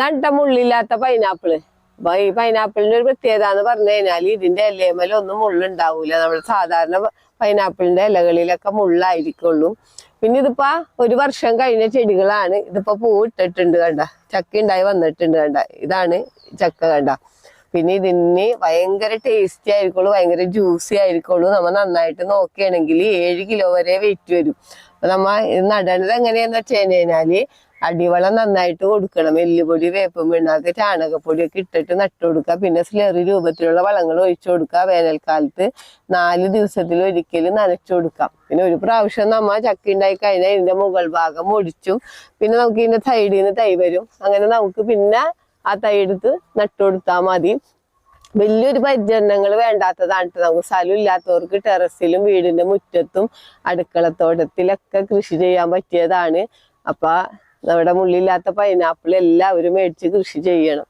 നട്ട മുള്ളില്ലാത്ത പൈനാപ്പിൾ അപ്പൊ ഈ പൈനാപ്പിളിന്റെ ഒരു പ്രത്യേകത എന്ന് പറഞ്ഞു കഴിഞ്ഞാൽ ഇതിന്റെ ഇലയമേല ഒന്നും മുള്ളുണ്ടാവൂല. നമ്മുടെ സാധാരണ പൈനാപ്പിളിന്റെ ഇലകളിലൊക്കെ മുള്ളായിരിക്കുള്ളൂ. പിന്നെ ഇതിപ്പോ ഒരു വർഷം കഴിഞ്ഞ ചെടികളാണ്. ഇതിപ്പോ പൂ ഇട്ടിട്ടുണ്ട് കണ്ട. ചക്ക ഉണ്ടായി വന്നിട്ടുണ്ട് കണ്ട. ഇതാണ് ചക്ക കണ്ട. പിന്നെ ഇതിന് ഭയങ്കര ടേസ്റ്റി ആയിരിക്കുള്ളൂ ഭയങ്കര ജ്യൂസി ആയിരിക്കുള്ളൂ. നമ്മ നന്നായിട്ട് നോക്കുകയാണെങ്കിൽ ഏഴ് കിലോ വരെ വെയിറ്റ് വരും. അപ്പൊ നമ്മ നടണത് എങ്ങനെയാന്ന് വെച്ച് കഴിഞ്ഞാൽ അടിവളം നന്നായിട്ട് കൊടുക്കണം. എല്ലുപൊടി വേപ്പം പിണ്ണാക്ക് ചാണകപ്പൊടി ഒക്കെ ഇട്ടിട്ട് നട്ടു കൊടുക്കുക. പിന്നെ സ്ലെറി രൂപത്തിലുള്ള വളങ്ങൾ ഒഴിച്ചു കൊടുക്കുക. വേനൽക്കാലത്ത് നാല് ദിവസത്തിൽ ഒരിക്കലും നനച്ചു കൊടുക്കാം. പിന്നെ ഒരു പ്രാവശ്യം നമ്മ ചക്ക ഉണ്ടായി കഴിഞ്ഞാൽ ഇതിന്റെ മുകൾ ഭാഗം ഒടിച്ചു. പിന്നെ നമുക്ക് ഇതിന്റെ സൈഡിൽ നിന്ന് തൈ വരും. അങ്ങനെ നമുക്ക് പിന്നെ ആ തൈ എടുത്ത് നട്ടു കൊടുത്താൽ മതി. വലിയൊരു പരിചരണങ്ങൾ വേണ്ടാത്തതാണ്. നമുക്ക് സ്ഥലം ഇല്ലാത്തവർക്ക് ടെറസിലും വീടിന്റെ മുറ്റത്തും അടുക്കളത്തോട്ടത്തിലൊക്കെ കൃഷി ചെയ്യാൻ പറ്റിയതാണ്. അപ്പൊ നമ്മുടെ മുള്ളില്ലാത്ത പൈനാപ്പിൾ എല്ലാവരും മേടിച്ച് കൃഷി ചെയ്യണം.